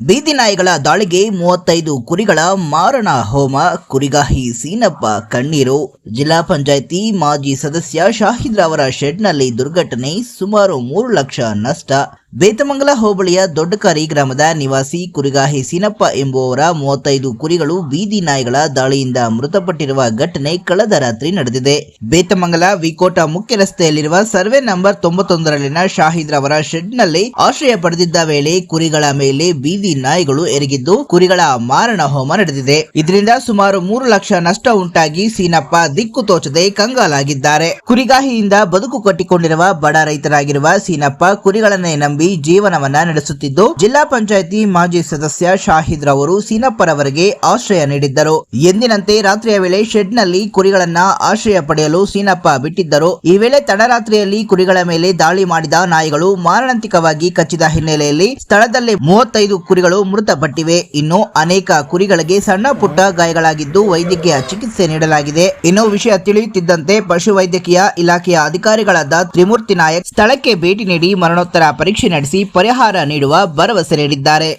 ಬೀದಿ ನಾಯಿಗಳ ದಾಳಿಗೆ ಮೂವತ್ತೈದು ಕುರಿಗಳ ಮಾರಣ ಹೋಮ ಕುರಿಗಾಹಿ ಸೀನಪ್ಪ ಕಣ್ಣೀರು. ಜಿಲ್ಲಾ ಪಂಚಾಯಿತಿ ಮಾಜಿ ಸದಸ್ಯ ಶಾಹಿದ್ರ ಅವರ ಶೆಡ್ನಲ್ಲಿ ದುರ್ಘಟನೆ ಸುಮಾರು ಮೂರು ಲಕ್ಷ ನಷ್ಟ. ಬೇತಮಂಗಲ ಹೋಬಳಿಯ ದೊಡ್ಡಕಾರಿ ಗ್ರಾಮದ ನಿವಾಸಿ ಕುರಿಗಾಹಿ ಸೀನಪ್ಪ ಎಂಬುವವರ ಮೂವತ್ತೈದು ಕುರಿಗಳು ಬೀದಿ ನಾಯಿಗಳ ದಾಳಿಯಿಂದ ಮೃತಪಟ್ಟಿರುವ ಘಟನೆ ಕಳೆದ ರಾತ್ರಿ ನಡೆದಿದೆ. ಬೇತಮಂಗಲ ವಿಕೋಟ ಮುಖ್ಯ ರಸ್ತೆಯಲ್ಲಿರುವ ಸರ್ವೆ ನಂಬರ್ ತೊಂಬತ್ತೊಂದರಲ್ಲಿನ ಶಾಹಿದ್ ರವರ ಶೆಡ್ನಲ್ಲಿ ಆಶ್ರಯ ಪಡೆದಿದ್ದ ವೇಳೆ ಕುರಿಗಳ ಮೇಲೆ ಬೀದಿ ನಾಯಿಗಳು ಎರಗಿದ್ದು ಕುರಿಗಳ ಮಾರಣ ಹೋಮ ನಡೆದಿದೆ. ಇದರಿಂದ ಸುಮಾರು ಮೂರು ಲಕ್ಷ ನಷ್ಟ ಉಂಟಾಗಿ ಸೀನಪ್ಪ ದಿಕ್ಕು ತೋಚದೆ ಕಂಗಾಲಾಗಿದ್ದಾರೆ. ಕುರಿಗಾಹಿಯಿಂದ ಬದುಕು ಕಟ್ಟಿಕೊಂಡಿರುವ ಬಡ ರೈತರಾಗಿರುವ ಸೀನಪ್ಪ ಕುರಿಗಳನ್ನೇ ನಂಬಿ ಜೀವನವನ್ನ ನಡೆಸುತ್ತಿದ್ದು, ಜಿಲ್ಲಾ ಪಂಚಾಯಿತಿ ಮಾಜಿ ಸದಸ್ಯ ಶಾಹಿದ್ ರವರು ಸೀನಪ್ಪರವರಿಗೆ ಆಶ್ರಯ ನೀಡಿದ್ದರು. ಎಂದಿನಂತೆ ರಾತ್ರಿಯ ವೇಳೆ ಶೆಡ್ನಲ್ಲಿ ಕುರಿಗಳನ್ನ ಆಶ್ರಯ ಪಡೆಯಲು ಸೀನಪ್ಪ ಬಿಟ್ಟಿದ್ದರು. ಈ ವೇಳೆ ತಡರಾತ್ರಿಯಲ್ಲಿ ಕುರಿಗಳ ಮೇಲೆ ದಾಳಿ ಮಾಡಿದ ನಾಯಿಗಳು ಮಾರಣಾಂತಿಕವಾಗಿ ಕಚ್ಚಿದ ಹಿನ್ನೆಲೆಯಲ್ಲಿ ಸ್ಥಳದಲ್ಲೇ ಮೂವತ್ತೈದು ಕುರಿಗಳು ಮೃತಪಟ್ಟಿವೆ. ಇನ್ನು ಅನೇಕ ಕುರಿಗಳಿಗೆ ಸಣ್ಣ ಪುಟ್ಟ ಗಾಯಗಳಾಗಿದ್ದು ವೈದ್ಯಕೀಯ ಚಿಕಿತ್ಸೆ ನೀಡಲಾಗಿದೆ. ಇನ್ನು ವಿಷಯ ತಿಳಿಯುತ್ತಿದ್ದಂತೆ ಪಶುವೈದ್ಯಕೀಯ ಇಲಾಖೆಯ ಅಧಿಕಾರಿಗಳಾದ ತ್ರಿಮೂರ್ತಿ ನಾಯಕ್ ಸ್ಥಳಕ್ಕೆ ಭೇಟಿ ನೀಡಿ ಮರಣೋತ್ತರ ಪರೀಕ್ಷೆ ನಡೆಸಿ ಪರಿಹಾರ ನೀಡುವ ಭರವಸೆ ನೀಡಿದ್ದಾರೆ.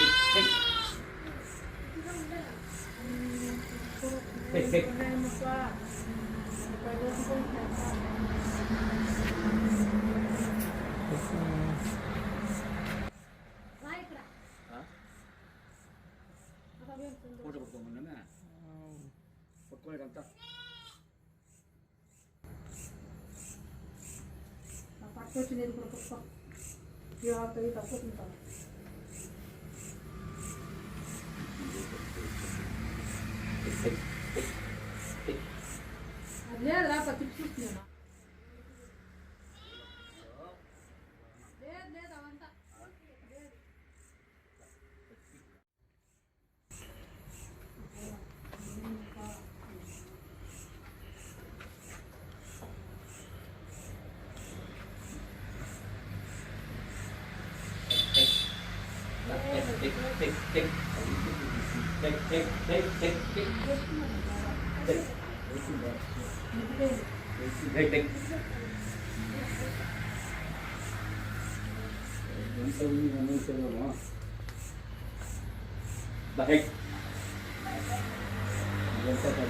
ఫోటో పట్టుకోమన్నా పట్టుకోలేదంతా పట్టుకొచ్చి నేను కూడా పట్టుకో తక్కువ తింటాను లేదురా పచ్చి చూస్తున్నాను లేదు లేదు Take, take. Baik. Jangan sampai.